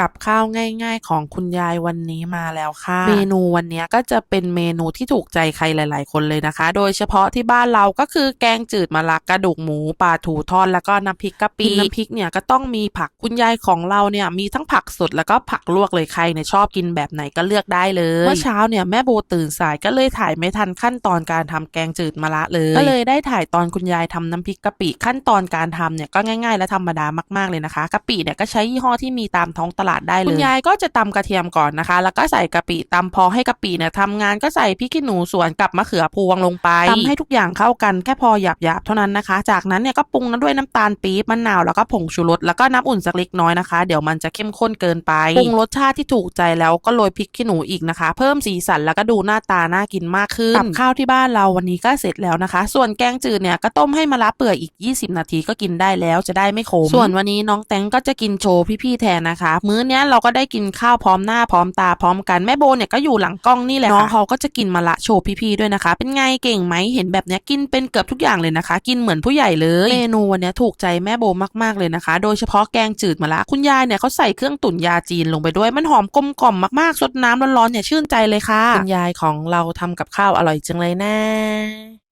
กับข้าวง่ายๆ ของคุณยายวันนี้มาแล้วค่ะ เมนูวันนี้ก็จะเป็นเมนูที่ถูกใจใครหลาย ๆ คนเลยนะคะ โดยเฉพาะที่บ้านเราก็คือแกงจืดมะระกระดูกหมูปลาถูทอดแล้วก็น้ำพริกกะปิน้ำพริกเนี่ยก็ต้องมีผักคุณยายของเราเนี่ยมีทั้งผักสดแล้วก็ผักลวกเลยใครเนี่ยชอบกินแบบไหนก็เลือกได้เลยเมื่อเช้าเนี่ยแม่โบตื่นสายก็เลยถ่ายไม่ทันขั้นตอนการทำแกงจืดมะระเลยก็เลยได้ถ่ายตอนคุณยายทำน้ำพริกกะปิขั้นตอนการทำเนี่ยก็ง่าย ๆ และธรรมดามากๆเลยนะคะกะปิเนี่ยก็ใช้ยี่ห้อที่มีตามท้องตลาดได้เลยคุณยายก็จะตำกระเทียมก่อนนะคะ แล้วก็ใส่กะปิตำพอให้กะปิเนี่ยทำงานก็ใส่พริกขี้หนูสวนกับมะเขือพวงลงไปตำให้ทุกอย่างเข้ากันแค่พอหยาบๆเท่านั้นนะคะ จากนั้นเนี่ยก็ปรุงนั้นด้วยน้ำตาลปี๊บมะนาวแล้วก็ผงชูรสแล้วก็น้ำอุ่นสักเล็กน้อยนะคะ เดี๋ยวมันจะเข้มข้นเกินไปปรุงรสชาติที่ถูกใจแล้วก็โรยพริกขี้หนูอีกนะคะ เพิ่มสีสันแล้วก็ดูหน้าตาน่ากินมากขึ้นกับข้าวที่บ้านเราวันนี้ก็เสร็จแล้วนะคะ ส่วนแกงจืดเนี่ยก็ต้มให้มะระเปื่อยอีก 20 นาทีก็กินได้แล้วจะได้ไม่ขมส่วนวันนี้น้องแตงก็จะกินโชว์พี่ๆแทนนะคะมื้อเนี้ยเราก็ได้กินข้าวพร้อมหน้าพร้อมตาพร้อมกันแม่โบเนี่ยก็อยู่หลังกล้องนี่แหละน้องเขาก็จะกินมะระโชว์พี่ๆด้วยนะคะ เป็นไงเก่งไหมเห็นแบบเนี้ยกินเป็นเกือบทุกอย่างเลยนะคะ กินเหมือนผู้ใหญ่เลยเมนูวันเนี้ยถูกใจแม่โบมากๆเลยนะคะ โดยเฉพาะแกงจืดมะระคุณยายเนี่ยเขาใส่เครื่องตุ๋นยาจีนลงไปด้วยมันหอมกลมกล่อมมากๆสดน้ำร้อนๆเนี่ยชื่นใจเลยค่ะคุณยายของเราทำกับข้าวอร่อยจังเลยนะ